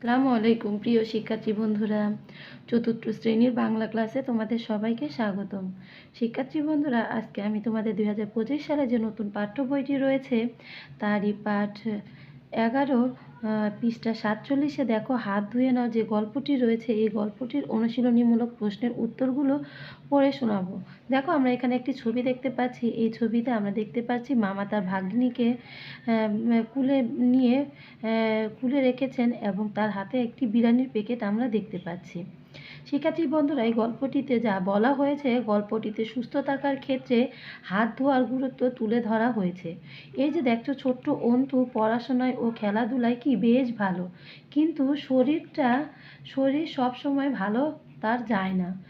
আসসালামু আলাইকুম, প্রিয় শিক্ষার্থী বন্ধুরা। চতুর্থ শ্রেণির বাংলা ক্লাসে তোমাদের সবাইকে স্বাগতম। শিক্ষার্থী বন্ধুরা, আজকে আমি তোমাদের দুই হাজার পঁচিশ সালে যে নতুন পাঠ্য বইটি রয়েছে, তারই পাঠ এগারো পৃষ্ঠা সাতচল্লিশে দেখো, হাত ধুয়ে নাও, যে গল্পটি রয়েছে, এই গল্পটির অনুশীলনীমূলক প্রশ্নের উত্তরগুলো পড়ে শোনাবো। দেখো, আমরা এখানে একটি ছবি দেখতে পাচ্ছি। এই ছবিতে আমরা দেখতে পাচ্ছি মামা তার ভাগ্নিকে কুলে নিয়ে কুলে রেখেছেন এবং তার হাতে একটি বিরিয়ানির প্যাকেট আমরা দেখতে পাচ্ছি। শিক্ষার্থী বন্ধুরা, এই গল্পটিতে যা বলা হয়েছে, গল্পটিতে সুস্থ থাকার ক্ষেত্রে হাত ধোয়ার গুরুত্ব তুলে ধরা হয়েছে। এই যে দেখছ, ছোট্ট অন্তু পড়াশোনায় ও খেলাধুলায় কি বেশ ভালো। কিন্তু শরীরটা, শরীর সব সময় ভালো তার যায় না।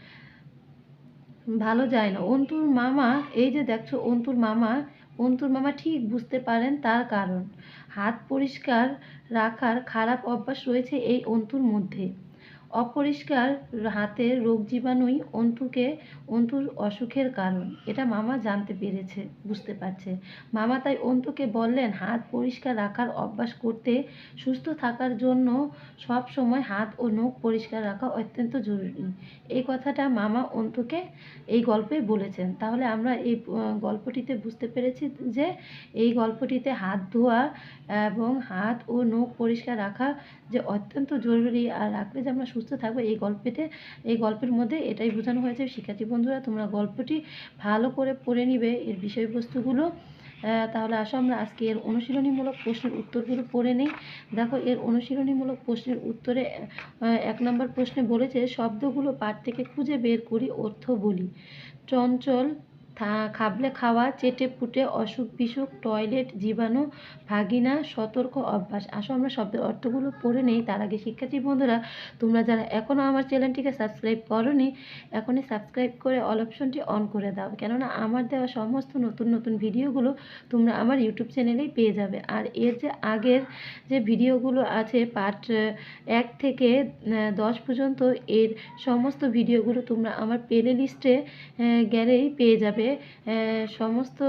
ভালো যায় না। অন্তুর মামা, এই যে দেখছ অন্তুর মামা অন্তুর মামা ঠিক বুঝতে পারেন তার কারণ। হাত পরিষ্কার রাখার খারাপ অভ্যাস রয়েছে এই অন্তুর মধ্যে। অপরিষ্কার হাতের রোগ জীবাণুই অন্তুকে অন্তুর অসুখের কারণ। এটা মামা জানতে পেরেছে, বুঝতে পারছে। মামা তাই অন্তুকে বললেন, হাত পরিষ্কার রাখার অভ্যাস করতে সুস্থ থাকার জন্য সব সময় হাত ও নখ পরিষ্কার রাখা অত্যন্ত জরুরি। এই কথাটা মামা অন্তুকে এই গল্পে বলেছেন। তাহলে আমরা এই গল্পটিতে বুঝতে পেরেছি যে এই গল্পটিতে হাত ধোয়া এবং হাত ও নখ পরিষ্কার রাখা যে অত্যন্ত জরুরি, আর রাখলে যে আমরা সুস্থ থাকব, এই গল্পেতে, এই গল্পের মধ্যে এটাই বোঝানো হয়েছে। শিক্ষার্থী বন্ধুরা, তোমরা গল্পটি ভালো করে পড়ে নিবে এর বিষয়বস্তুগুলো। তাহলে আসো আমরা আজকে এর অনুশীলনীমূলক প্রশ্নের উত্তরগুলো পড়ে নিই। দেখো, এর অনুশীলনীমূলক প্রশ্নের উত্তরে এক নম্বর প্রশ্নে বলেছে, শব্দগুলো পাঠ থেকে খুঁজে বের করি অর্থ বলি। চঞ্চল খাবলে খাওয়া, চেটে পুটে, অসুখ বিসুখ, টয়লেট, জীবাণু, ভাগিনা, সতর্ক অভ্যাস। আসো, আমরা শব্দের অর্থগুলো পড়ে নেই। তার আগে শিক্ষার্থী বন্ধুরা, তোমরা যারা এখনও আমার চ্যানেলটিকে সাবস্ক্রাইব করনি, এখনই সাবস্ক্রাইব করে অল অপশনটি অন করে দাও। কেননা, আমার দেওয়া সমস্ত নতুন নতুন ভিডিওগুলো তোমরা আমার ইউটিউব চ্যানেলেই পেয়ে যাবে। আর এর যে আগের যে ভিডিওগুলো আছে পার্ট এক থেকে দশ পর্যন্ত, এর সমস্ত ভিডিওগুলো তোমরা আমার প্লে লিস্টে গেলেই পেয়ে যাবে। সমস্ত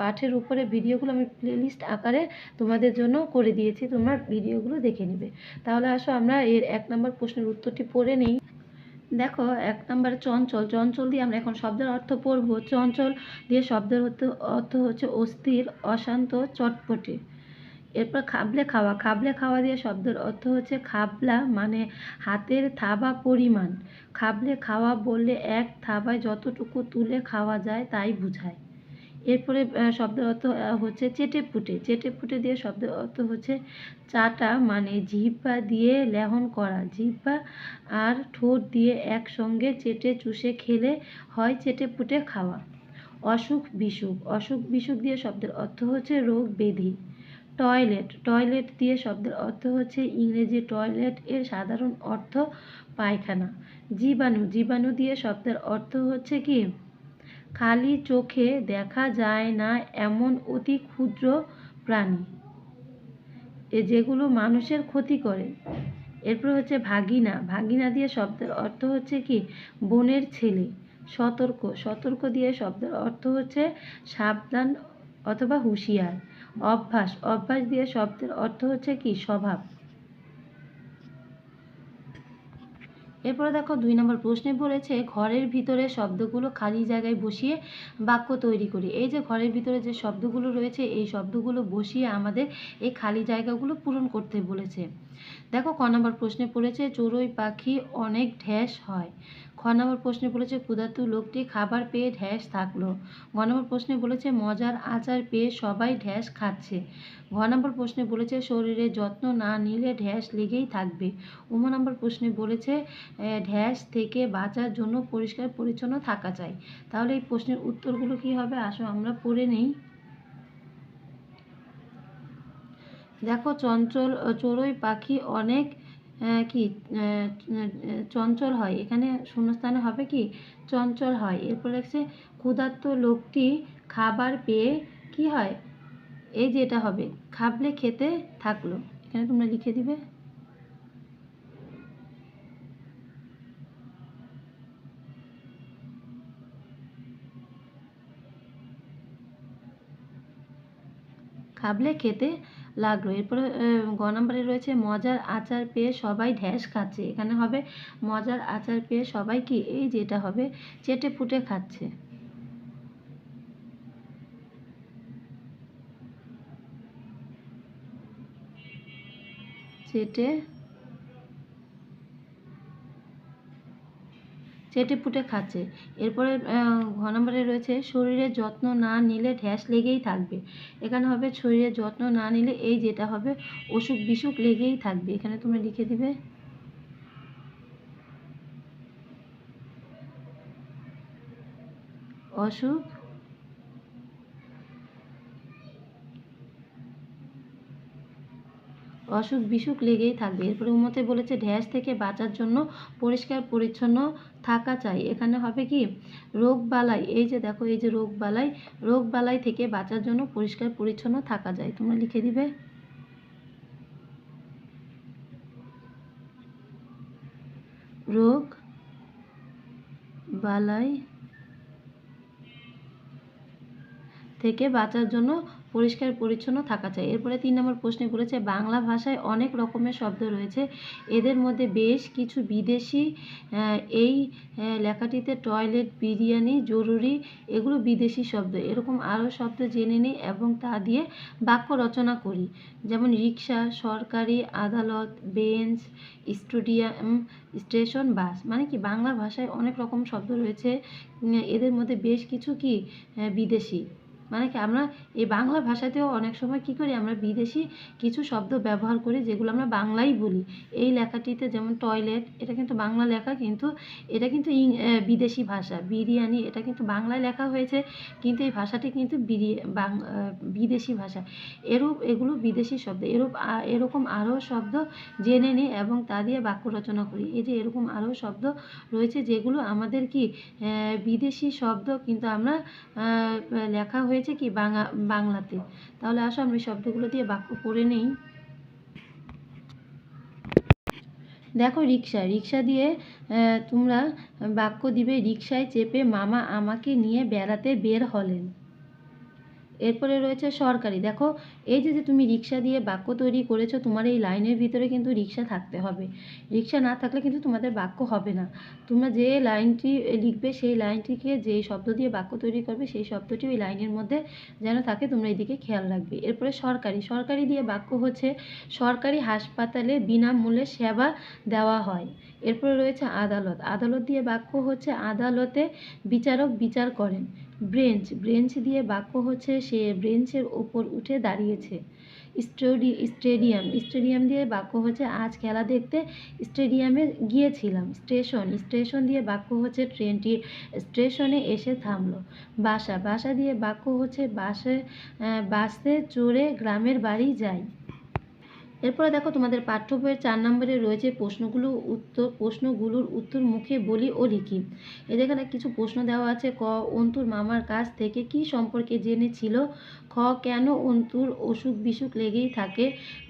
পাঠের উপরে ভিডিওগুলো আমি প্লেলিস্ট আকারে তোমাদের জন্য করে দিয়েছি, তোমরা ভিডিওগুলো দেখে নিবে। তাহলে আসো আমরা এর এক নম্বর প্রশ্নের উত্তরটি পড়ে নিই। দেখো, এক নম্বর চঞ্চল চঞ্চল দিয়ে আমরা এখন শব্দের অর্থ পড়ব। চঞ্চল দিয়ে শব্দের অর্থ হচ্ছে অস্থির, অশান্ত, চটপটে। এরপর খাবলে খাওয়া। খাবলে খাওয়া দিয়ে শব্দের অর্থ হচ্ছে খাবলা মানে হাতের থাবা পরিমাণ। খাবলে খাওয়া বললে এক থাবায় যতটুকু তুলে খাওয়া যায় তাই বোঝায়। এরপরে শব্দের অর্থ হচ্ছে চেটে পুটে চেটে পুটে দিয়ে শব্দের অর্থ হচ্ছে চাটা মানে জিহ্বা দিয়ে লেহন করা। জিহ্বা আর ঠোঁট দিয়ে একসঙ্গে চেটে চুষে খেলে হয় চেটে পুটে খাওয়া। অসুখ বিসুখ অসুখ বিসুখ দিয়ে শব্দের অর্থ হচ্ছে রোগ ব্যাধি টয়লেট। টয়লেট দিয়ে শব্দের অর্থ হচ্ছে ইংরেজি টয়লেট এর সাধারণ অর্থ পায়খানা। জীবাণু। জীবাণু দিয়ে শব্দের অর্থ হচ্ছে কি? খালি চোখে দেখা যায় না এমন অতি ক্ষুদ্র প্রাণী এ যেগুলো মানুষের ক্ষতি করে। এরপর হচ্ছে ভাগিনা। ভাগিনা দিয়ে শব্দের অর্থ হচ্ছে কি? বোনের ছেলে। সতর্ক। সতর্ক দিয়ে শব্দের অর্থ হচ্ছে সাবধান অথবা হুঁশিয়ার। অভ্যাস। অভ্যাস দিয়ে শব্দের অর্থ হচ্ছে কি? স্বভাব। এরপরে দেখো, দুই নম্বর প্রশ্নে বলেছে, ঘরের ভিতরে শব্দগুলো খালি জায়গায় বসিয়ে বাক্য তৈরি করি। এই যে ঘরের ভিতরে যে শব্দগুলো রয়েছে, এই শব্দগুলো বসিয়ে আমাদের এই খালি জায়গাগুলো পূরণ করতে বলেছে। দেখো, ক নম্বর প্রশ্নে পড়েছে, চড়ুই পাখি অনেক ঢ্যাস হয়। নম্বর প্রশ্নে বলেছে, ক্ষুধার্ত লোকটি খাবার পেয়ে ঢ্যাস থাকল। গ নম্বর প্রশ্নে বলেছে, মজার আচার পেয়ে সবাই ঢ্যাস খাচ্ছে। ঘ নম্বর প্রশ্নে বলেছে, শরীরে যত্ন না নিলে ঢ্যাস লেগেই থাকবে। উম নম্বর প্রশ্নে বলেছে ঢ্যাস থেকে বাঁচার জন্য পরিষ্কার পরিচ্ছন্ন থাকা চাই। তাহলে এই প্রশ্নের উত্তরগুলো কি হবে? আসো, আমরা পড়ে নেই। দেখো, চঞ্চল, চড়ুই পাখি অনেক কি চঞ্চল হয়। এখানে শূন্যস্থানে হবে কি? চঞ্চল হয়। এরপর লিখছে, ক্ষুধার্ত লোকটি খাবার পেয়ে কি হয়? এই যে এটা হবে, খাবলে খেতে থাকল। এখানে তোমরা লিখে দিবে। খাবলে খেতে লাগল। এরপরে গ নম্বরে রয়েছে, মজার আচার পেয়ে সবাই ঢ্যাস খাচ্ছে। এখানে হবে, মজার আচার পেয়ে সবাই কি? এই যেটা হবে, চেটে ফুটে খাচ্ছে। চেটে চেটে পুটে খাচ্ছে। এরপরে ঘ নম্বরে রয়েছে, শরীরের যত্ন না নিলে ঢ্যাস লেগেই থাকবে। এখানে হবে শরীরের যত্ন না নিলে এই যেটা হবে, অসুখ বিসুখ লেগেই থাকবে। এখানে তোমরা লিখে দিবে। অসুখ অসুখ বিসুখ লেগেই থাকবে। এরপরে উমতে বলেছে, ঢ্যাস থেকে বাঁচার জন্য পরিষ্কার পরিচ্ছন্ন থাকা চাই। এখানে হবে কি? রোগ বালাই। এই যে দেখো, এই যে রোগ বালাই। রোগ বালাই থেকে বাঁচার জন্য পরিষ্কার পরিচ্ছন্ন থাকা যায়। তোমরা লিখে দিবে। রোগ বালাই থেকে বাঁচার জন্য পরিষ্কার পরিচ্ছন্ন থাকা চাই। এরপরে তিন নম্বর প্রশ্নে বলেছে, বাংলা ভাষায় অনেক রকমের শব্দ রয়েছে। এদের মধ্যে বেশ কিছু বিদেশি এই লেখাটিতে টয়লেট, বিরিয়ানি জরুরি, এগুলো বিদেশি শব্দ। এরকম আরও শব্দ জেনে নিই এবং তা দিয়ে বাক্য রচনা করি। যেমন রিক্সা, সরকারি, আদালত, বেঞ্চ, স্টুডিয়াম, স্টেশন, বাস। মানে কি, বাংলা ভাষায় অনেক রকম শব্দ রয়েছে। এদের মধ্যে বেশ কিছু কি বিদেশি। মানে কি আমরা এই বাংলা ভাষাতেও অনেক সময় কি করি, আমরা বিদেশি কিছু শব্দ ব্যবহার করি যেগুলো আমরা বাংলাই বলি। এই লেখাটিতে যেমন টয়লেট এটা কিন্তু বাংলা লেখা কিন্তু, এটা কিন্তু বিদেশি ভাষা। বিরিয়ানি, এটা কিন্তু বাংলায় লেখা হয়েছে, কিন্তু এই ভাষাটি কিন্তু বিদেশি ভাষা। এরূপ, এগুলো বিদেশি শব্দ। এরূপ এরকম আরও শব্দ জেনে নিই এবং তা দিয়ে বাক্য রচনা করি। এই যে এরকম আরও শব্দ রয়েছে যেগুলো আমাদের কি বিদেশি শব্দ কিন্তু আমরা লেখা লেখা হয়েছে কি বাংলা বাংলাতে? তাহলে আসো, আমরা শব্দগুলো দিয়ে বাক্য পড়ে নেই। দেখো রিক্সা রিক্সা দিয়ে তোমরা বাক্য দিবে, রিক্সায় চেপে মামা আমাকে নিয়ে বেড়াতে বের হলেন। এরপরে রয়েছে সরকারি। দেখো, এই যে যে তুমি রিক্সা দিয়ে বাক্য তৈরি করেছ, তোমার এই লাইনের ভিতরে কিন্তু রিক্সা থাকতে হবে। রিক্সা না থাকলে কিন্তু তোমাদের বাক্য হবে না। তোমরা যে লাইনটি লিখবে, সেই লাইনটিকে যে শব্দ দিয়ে বাক্য তৈরি করবে, সেই শব্দটি ওই লাইনের মধ্যে যেন থাকে, তোমরা এদিকে খেয়াল রাখবে। এরপরে সরকারি। সরকারি দিয়ে বাক্য হচ্ছে, সরকারি হাসপাতালে বিনামূল্যে সেবা দেওয়া হয়। এরপরে রয়েছে আদালত। আদালত দিয়ে বাক্য হচ্ছে, আদালতে বিচারক বিচার করেন। ব্রেঞ্চ। ব্রেঞ্চ দিয়ে বাক্য হচ্ছে, সে ব্রেঞ্চের ওপর উঠে দাঁড়িয়েছে। Steady, stadium. স্টেডিয়াম দিয়ে বাক্য হচ্ছে, আজ খেলা দেখতে স্টেডিয়ামে গিয়েছিলাম। স্টেশন। স্টেশন দিয়ে বাক্য হচ্ছে, ট্রেনটি স্টেশনে এসে থামলো। বাসা। বাসা দিয়ে বাক্য হচ্ছে, বাসে বাসে চড়ে গ্রামের বাড়ি যাই। এরপরে দেখো তোমাদের পাঠ্য বইয়ের চার নম্বরে রয়েছে প্রশ্নগুলো উত্তর, প্রশ্নগুলোর উত্তর মুখে বলি ও লিখি। এই যেখানে কিছু প্রশ্ন দেওয়া আছে, ক, অন্তুর মামার কাছ থেকে কি সম্পর্কে জেনেছিল? খ, কেন অন্তুর অসুখ বিসুখ লেগেই থাকে?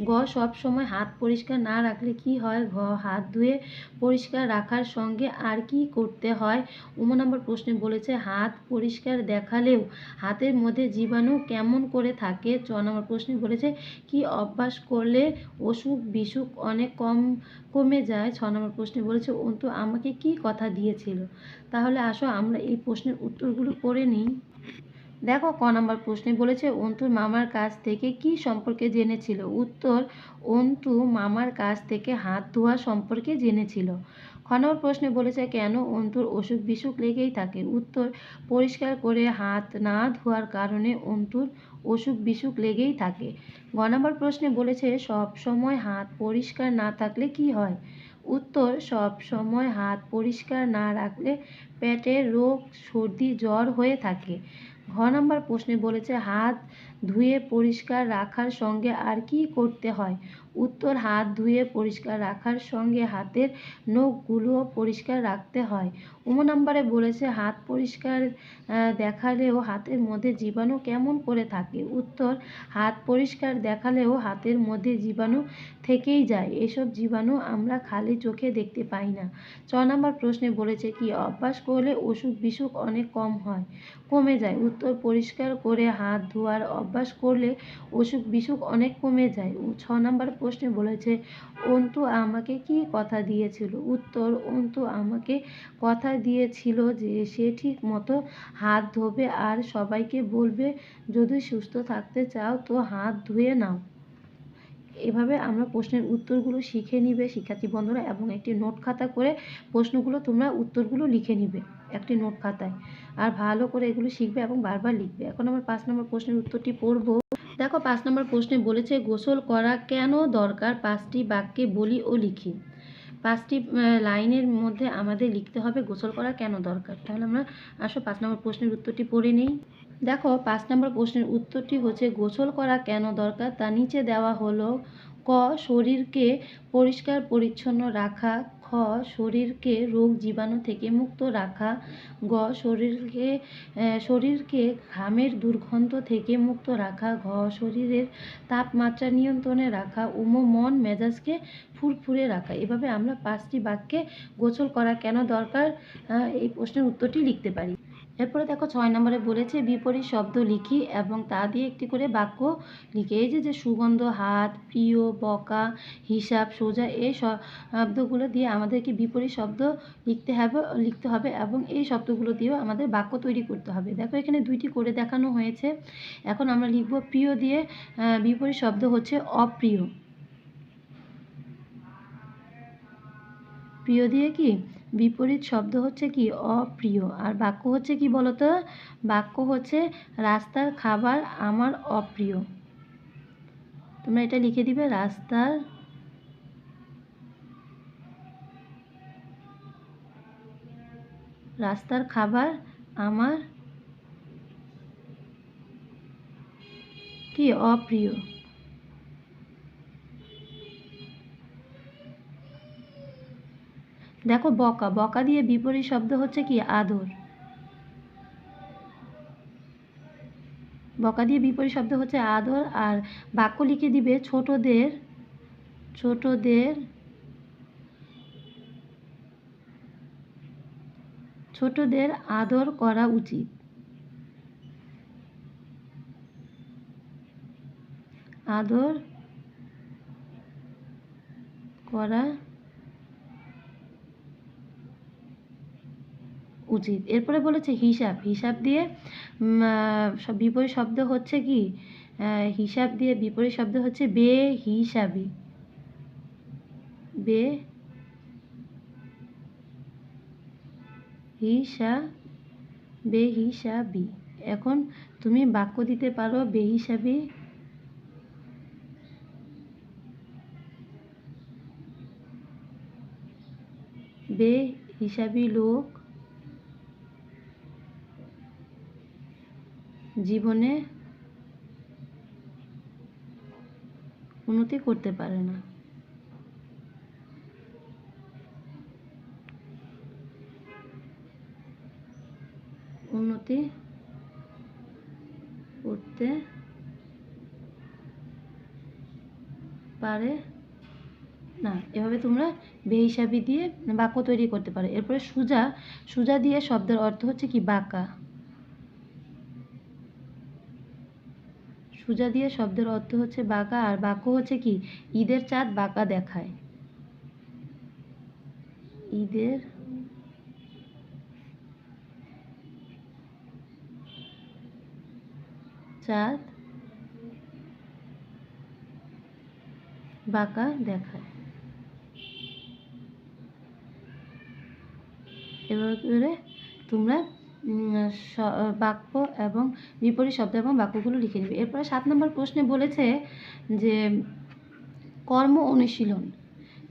গ, সব সময় হাত পরিষ্কার না রাখলে কি হয়? ঘ, হাত ধুয়ে পরিষ্কার রাখার সঙ্গে আর কি করতে হয়? উম নম্বর প্রশ্নে বলেছে, হাত পরিষ্কার দেখালেও হাতের মধ্যে জীবাণু কেমন করে থাকে? চ নম্বর প্রশ্নে বলেছে, কি অভ্যাস করলে অসুখ বিসুখ অনেক কম, কমে যায়, ছ নম্বর প্রশ্নে বলেছে, অন্তু, আমাকে কি কথা দিয়েছিল? তাহলে আসো, আমরা এই প্রশ্নের উত্তরগুলো করে নিই। দেখো, ক নম্বর প্রশ্নে বলেছে, অন্তুর মামার কাছ থেকে কি সম্পর্কে জেনেছিল? উত্তর, অন্তু মামার কাছ থেকে হাত ধোয়া সম্পর্কে জেনেছিল। খ নম্বর প্রশ্নে বলেছে, কেন অন্তুর অসুখ বিসুখ লেগেই থাকে? উত্তর, পরিষ্কার করে হাত না ধোয়ার কারণে অন্তুর অসুখ বিসুখ লেগেই থাকে। গ নম্বর প্রশ্নে বলেছে, সব সময় হাত পরিষ্কার না থাকলে কি হয়? উত্তর, সব সময় হাত পরিষ্কার না রাখলে পেটের রোগ, সর্দি, জ্বর হয়ে থাকে। ঘ নম্বর প্রশ্নে বলেছে, হাত ধুয়ে পরিষ্কার রাখার সঙ্গে আর কি করতে হয়? উত্তর, হাত ধুয়ে পরিষ্কার রাখার সঙ্গে হাতের নখগুলোও পরিষ্কার রাখতে হয়। উম নম্বরে বলেছে, হাত পরিষ্কার দেখালেও হাতের মধ্যে জীবাণু কেমন করে থাকে? উত্তর, হাত পরিষ্কার দেখালেও হাতের মধ্যে জীবাণু থেকেই যায়। এসব জীবাণু আমরা খালি চোখে দেখতে পাই না। ছ নম্বর প্রশ্নে বলেছে কি, অভ্যাস করলে অসুখ বিসুখ অনেক কম হয়, কমে যায়। উত্তর, পরিষ্কার করে হাত ধোয়ার অভ্যাস অভ্যাস করলে অসুখ বিসুখ অনেক কমে যায়। ছ নম্বর প্রশ্নে বলেছে, অন্তু আমাকে কি কথা দিয়েছিল? উত্তর, অন্তু আমাকে কথা দিয়েছিল যে সে ঠিক মতো হাত ধোবে আর সবাইকে বলবে, যদি সুস্থ থাকতে চাও তো হাত ধুয়ে নাও। এভাবে আমরা প্রশ্নের উত্তরগুলো শিখে নিবে শিক্ষার্থী বন্ধুরা এবং একটি নোট খাতা করে প্রশ্নগুলো তোমরা উত্তরগুলো লিখে নিবে একটি নোট খাতায়। আর ভালো করে এগুলো শিখবে এবং বারবার লিখবে। এখন আমার পাঁচ নম্বর প্রশ্নের উত্তরটি পড়ব। দেখো, পাঁচ নম্বর প্রশ্নে বলেছে, গোসল করা কেন দরকার? পাঁচটি বাক্যে বলি ও লিখি। পাঁচটি লাইনের মধ্যে আমাদের লিখতে হবে, গোসল করা কেন দরকার? তাহলে আমরা আসো পাঁচ নম্বর প্রশ্নের উত্তরটি পড়ে নিই। দেখো, পাঁচ নম্বর প্রশ্নের উত্তরটি হচ্ছে, গোসল করা কেন দরকার? তা নিচে দেওয়া হলো, ক, শরীরকে পরিষ্কার পরিচ্ছন্ন রাখা, খ, শরীরকে রোগ জীবাণু থেকে মুক্ত রাখা, গ, শরীরকে শরীরকে ঘামের দুর্গন্ধ থেকে মুক্ত রাখা, ঘ, শরীরের তাপমাত্রা নিয়ন্ত্রণে রাখা, উম, মন মেজাজকে ফুরফুরে রাখা। এভাবে আমরা পাঁচটি বাক্যে গোসল করা কেন দরকার? এই প্রশ্নের উত্তরটি লিখতে পারি। এরপরে দেখো ছয় নম্বরে বলেছে, বিপরীত শব্দ লিখি এবং তা দিয়ে একটি করে বাক্য লিখে। এই যে যে সুগন্ধ, হাত, প্রিয়, বকা, হিসাব, সোজা, এই শব্দগুলো দিয়ে আমাদেরকে বিপরীত শব্দ লিখতে হবে লিখতে হবে এবং এই শব্দগুলো দিয়েও আমাদের বাক্য তৈরি করতে হবে। দেখো এখানে দুইটি করে দেখানো হয়েছে। এখন আমরা লিখব প্রিয় দিয়ে বিপরীত শব্দ হচ্ছে অপ্রিয়। প্রিয় দিয়ে কি? বিপরীত শব্দ হচ্ছে কি অপ্রিয়? আর বাক্য হচ্ছে কি বলতো? বাক্য হচ্ছে, রাস্তার খাবার আমার অপ্রিয়। তোমরা এটা লিখে দিবে, রাস্তার রাস্তার খাবার আমার কি অপ্রিয়? দেখো বকা। বকা দিয়ে বিপরীত শব্দ হচ্ছে কি? আদর। বকা দিয়ে বিপরীত শব্দ হচ্ছে আদর, আর বাক্য লিখে দিবে ছোটদের ছোটদের ছোটদের আদর করা উচিত। আদর করা উচিত। এরপরে বলেছে হিসাব। হিসাব দিয়ে বিপরীত শব্দ হচ্ছে কি? হিসাব দিয়ে বিপরীত শব্দ হচ্ছে বে হিসাবি বে হিসা বেহিসাবি। এখন তুমি বাক্য দিতে পারো বে বেহিসাবি বে হিসাবি লোক জীবনে উন্নতি করতে পারে না। উন্নতি করতে পারে না। এভাবে তোমরা বেহিসাবি দিয়ে বাক্য তৈরি করতে পারো। এরপরে সুজা সুজা দিয়ে শব্দের অর্থ হচ্ছে কি? বাঁকা। সুজা দিয়ে শব্দের অর্থ হচ্ছে বাঁকা, আর বাক্য হচ্ছে কি? ঈদের চাঁদ বাঁকা দেখায়। ঈদের চাঁদ বাঁকা দেখায়। এভাবে করে তোমরা বাক্য এবং বিপরীত শব্দ এবং বাক্যগুলো লিখে নেবে। এরপরে সাত নম্বর প্রশ্নে বলেছে যে, কর্ম অনুশীলন।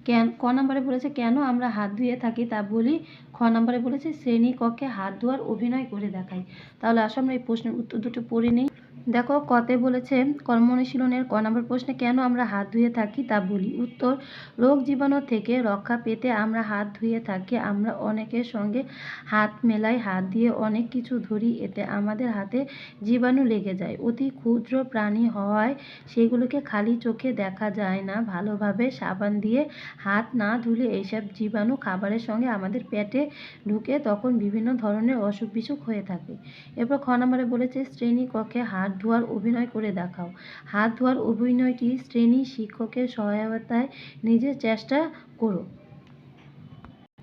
কেন, ক নম্বরে বলেছে, কেন আমরা হাত ধুয়ে থাকি তা বলি? খ নম্বরে বলেছে শ্রেণীকক্ষে হাত ধোয়ার অভিনয় করে দেখাই। তাহলে আসো আমরা এই প্রশ্নের উত্তর দুটো পড়ে নিই। দেখো, কতে বলেছে কর্ম অনুশীলনের ক নম্বর প্রশ্নে কেন আমরা হাত ধুয়ে থাকি তা বলি। উত্তর, রোগ জীবাণু থেকে রক্ষা পেতে আমরা হাত ধুয়ে থাকি। আমরা অনেকের সঙ্গে হাত মেলাই, হাত দিয়ে অনেক কিছু ধরি, এতে আমাদের হাতে জীবাণু লেগে যায়। অতি ক্ষুদ্র প্রাণী হওয়ায় সেগুলোকে খালি চোখে দেখা যায় না। ভালোভাবে সাবান দিয়ে হাত না ধুলে এইসব জীবাণু খাবারের সঙ্গে আমাদের পেটে ঢুকে তখন বিভিন্ন ধরনের অসুখ বিসুখ হয়ে থাকে। এরপর খ নম্বরে বলেছে শ্রেণীকক্ষে হাত ধোয়ার অভিনয় করে দেখাও। হাত ধোয়ার অভিনয়টি শ্রেণি শিক্ষকের সহায়তায় নিজের চেষ্টা করো।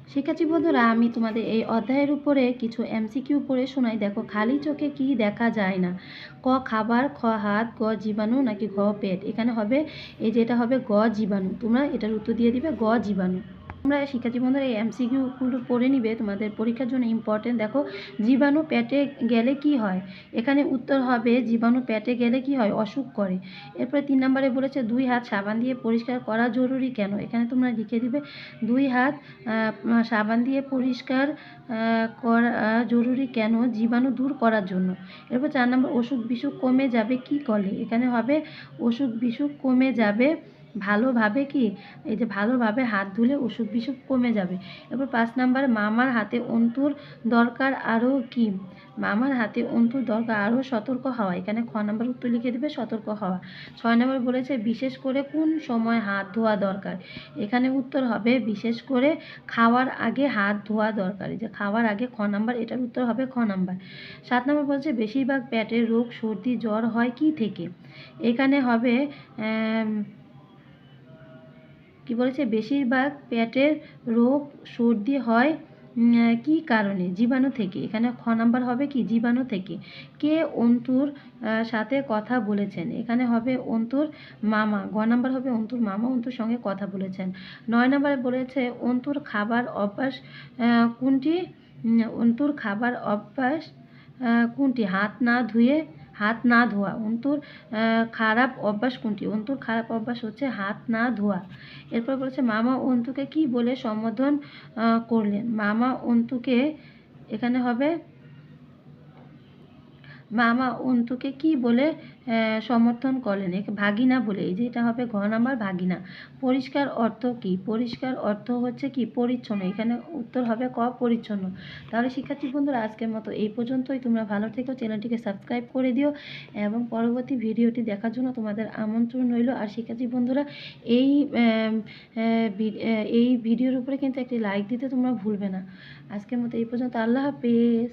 শিক্ষার্থী বন্ধুরা, আমি তোমাদের এই অধ্যায়ের উপরে কিছু এমসিকিউ পড়ে শোনাই। দেখো, খালি চোখে কি দেখা যায় না? ক খাবার, খ হাত, গ জীবাণু নাকি ঘ পেট? এখানে হবে, এই যেটা হবে গ জীবাণু। তোমরা এটার উত্তর দিয়ে দিবে, গ জীবাণু। তোমরা শিক্ষার্থী বন্ধুরা এই এমসিকিউগুলো পড়ে নিবে, তোমাদের পরীক্ষার জন্য ইম্পর্টেন্ট দেখো, জীবাণু পেটে গেলে কি হয়? এখানে উত্তর হবে, জীবাণু পেটে গেলে কি হয়? অসুখ করে। এরপরে তিন নম্বরে বলেছে, দুই হাত সাবান দিয়ে পরিষ্কার করা জরুরি কেন? এখানে তোমরা লিখে দিবে, দুই হাত সাবান দিয়ে পরিষ্কার করা জরুরি কেন? জীবাণু দূর করার জন্য। এরপর চার নম্বর অসুখ বিসুখ কমে যাবে কি করলে এখানে হবে অসুখ বিসুখ কমে যাবে ভালোভাবে কি, এই যে ভালোভাবে হাত ধুলে অসুখ বিসুখ কমে যাবে। এরপর পাঁচ নাম্বার, মামার হাতে অন্তুর দরকার আরও কি? মামার হাতে অন্তুর দরকার আরও সতর্ক হওয়া। এখানে খ নাম্বার উত্তর লিখে দেবে, সতর্ক হওয়া। ছয় নম্বর বলেছে, বিশেষ করে কোন সময় হাত ধোয়া দরকার? এখানে উত্তর হবে, বিশেষ করে খাওয়ার আগে হাত ধোয়া দরকার। এই যে খাওয়ার আগে খ নাম্বার, এটার উত্তর হবে খ নাম্বার। সাত নম্বর বলছে, বেশিরভাগ পেটের রোগ, সর্দি, জ্বর হয় কি থেকে? এখানে হবে কি বলেছে? বেশিরভাগ পেটের রোগ সর্দি হয় কি কারণে? জীবাণু থেকে। এখানে খ নাম্বার হবে কি? জীবাণু থেকে। কে অন্তুর সাথে কথা বলেছেন? এখানে হবে অন্তুর মামা। গ নাম্বার হবে অন্তুর মামা। অন্তুর সঙ্গে কথা বলেছেন। নয় নাম্বারে বলেছে, অন্তুর খাবার অভ্যাস কোনটি? অন্তুর খাবার অভ্যাস কোনটি? হাত না ধুয়ে হাত না ধোয়া। অন্তুর খারাপ অভ্যাস কোনটি? অন্তুর খারাপ অভ্যাস হচ্ছে হাত না ধোয়া। এরপর বলেছে, মামা অন্তুকে কি বলে সম্বোধন করলেন? মামা অন্তুকে এখানে হবে মামা অন্তুকে কি বলে সমর্থন করলেন ভাগিনা বলে। এই যে এটা হবে ঘ নাম্বার ভাগিনা। পরিষ্কার অর্থ কি? পরিষ্কার অর্থ হচ্ছে কি? পরিচ্ছন্ন। এখানে উত্তর হবে ক, পরিচ্ছন্ন। তাহলে শিক্ষার্থী বন্ধুরা, আজকের মতো এই পর্যন্তই। তোমরা ভালো থেকো, চ্যানেলটিকে সাবস্ক্রাইব করে দিও এবং পরবর্তী ভিডিওটি দেখার জন্য তোমাদের আমন্ত্রণ রইল। আর শিক্ষার্থী বন্ধুরা, এই এই ভিডিওর উপরে কিন্তু একটি লাইক দিতে তোমরা ভুলবে না। আজকের মতো এই পর্যন্ত। আল্লাহ হাফেজ।